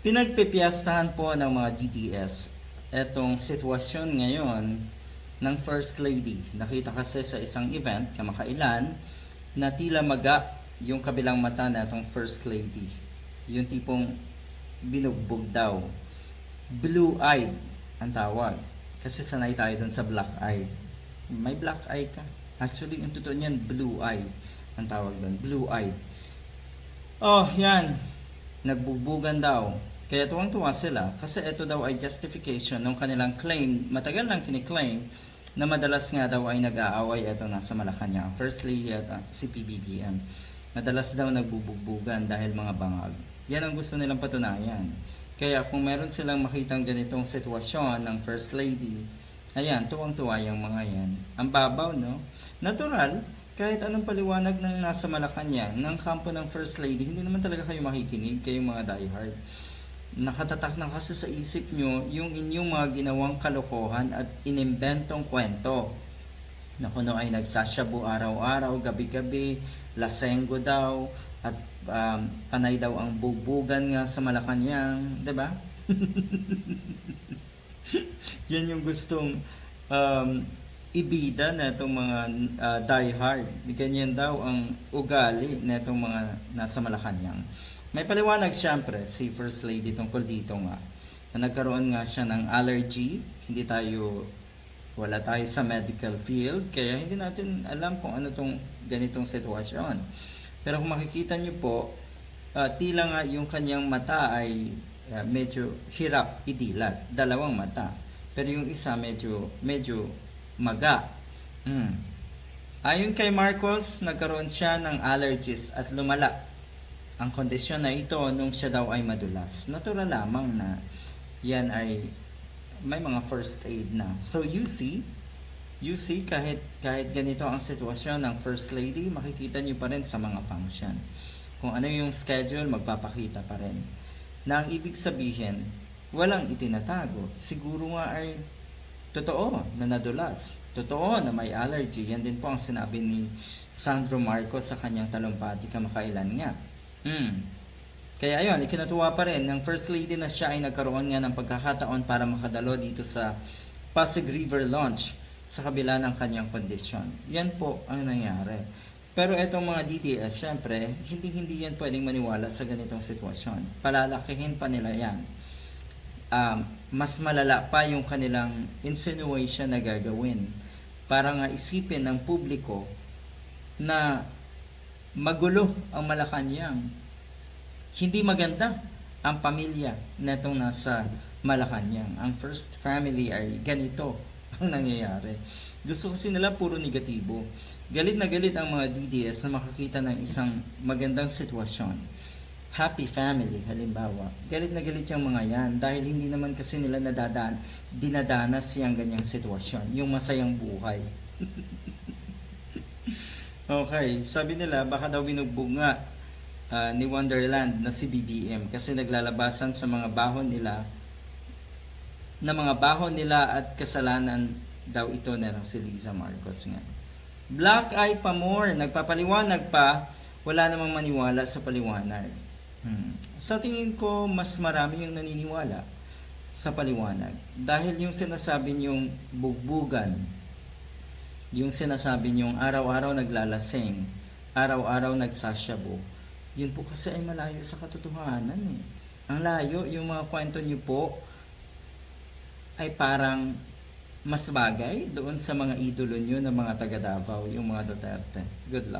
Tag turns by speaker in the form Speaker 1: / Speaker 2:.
Speaker 1: Pinagpipiyastahan po ng mga DDS etong sitwasyon ngayon ng First Lady. Nakita kasi sa isang event kamakailan na tila maga yung kabilang mata na itong First Lady. Yung tipong binugbog daw. Blue-eyed ang tawag. Kasi sanay tayo dun sa black-eyed. May black eye ka. Actually, yung totoo niyan, blue-eyed ang tawag doon. Blue-eyed. Oh, yan. Nagbubugan daw. Kaya tuwang-tuwa sila kasi ito daw ay justification ng kanilang claim, matagal lang kiniklaim, na madalas nga daw ay nag-aaway ito nasa Malacanang, First Lady at ah, si PBBM. Madalas daw nagbubugbugan dahil mga bangag. Yan ang gusto nilang patunayan. Kaya kung meron silang makitang ganitong sitwasyon ng First Lady, ayan, tuwang-tuwa yung mga yan. Ang babaw, no? Natural, kahit anong paliwanag ng nasa Malacanang, ng kampo ng First Lady, hindi naman talaga kayo makikinig, kayong mga diehard. Nakatatak na kasi sa isip nyo yung inyong mga ginawang kalokohan at inimbentong kwento. Na kuno ay nagsasyabu araw-araw, gabi-gabi, lasenggo daw, at um, panay daw ang bubugan nga sa Malacanang, 'di ba? Yan yung gustong um, ibida na itong mga uh, diehard. Ganyan daw ang ugali na itong mga nasa Malacanang. May paliwanag siyempre si First Lady tungkol dito nga na nagkaroon nga siya ng allergy. Hindi tayo wala tayo sa medical field kaya hindi natin alam kung ano tong ganitong sitwasyon. Pero kung makikita niyo po, uh, tila nga yung kanyang mata ay uh, medyo hirap idilat, dalawang mata. Pero yung isa medyo medyo maga. Hmm. Ayon kay Marcos, nagkaroon siya ng allergies at lumala ang kondisyon na ito nung siya daw ay madulas. Natural lamang na yan ay may mga first aid na. So you see, you see kahit kahit ganito ang sitwasyon ng first lady, makikita niyo pa rin sa mga function. Kung ano yung schedule, magpapakita pa rin. Na ang ibig sabihin, walang itinatago. Siguro nga ay totoo na nadulas. Totoo na may allergy. Yan din po ang sinabi ni Sandro Marcos sa kanyang talumpati kamakailan nga. Hmm. Kaya ayun, ikinatuwa pa rin ng First Lady na siya ay nagkaroon nga ng pagkakataon para makadalo dito sa Pasig River Launch sa kabila ng kanyang kondisyon. Yan po ang nangyari. Pero itong mga DDS, syempre, hindi-hindi yan pwedeng maniwala sa ganitong sitwasyon. Palalakihin pa nila yan. Um, mas malala pa yung kanilang insinuation na gagawin para nga isipin ng publiko na magulo ang Malacanang. Hindi maganda ang pamilya na itong nasa Malacanang. Ang first family ay ganito ang nangyayari. Gusto kasi nila puro negatibo. Galit na galit ang mga DDS na makakita ng isang magandang sitwasyon. Happy family, halimbawa. Galit na galit yung mga yan dahil hindi naman kasi nila nadadaan, dinadanas yung ganyang sitwasyon. Yung masayang buhay. Okay, sabi nila baka daw binugbog nga ah, ni Wonderland na si BBM kasi naglalabasan sa mga bahon nila na mga bahon nila at kasalanan daw ito na lang si Liza Marcos nga. Black Eye pa more, nagpapaliwanag pa, wala namang maniwala sa paliwanag. Hmm. Sa tingin ko, mas marami yung naniniwala sa paliwanag. Dahil yung sinasabi niyong bugbugan, yung sinasabi niyong araw-araw naglalasing, araw-araw nagsasyabu, yun po kasi ay malayo sa katotohanan eh. Ang layo, yung mga kwento niyo po ay parang mas bagay doon sa mga idolo niyo ng mga taga Davao, yung mga Duterte. Good luck.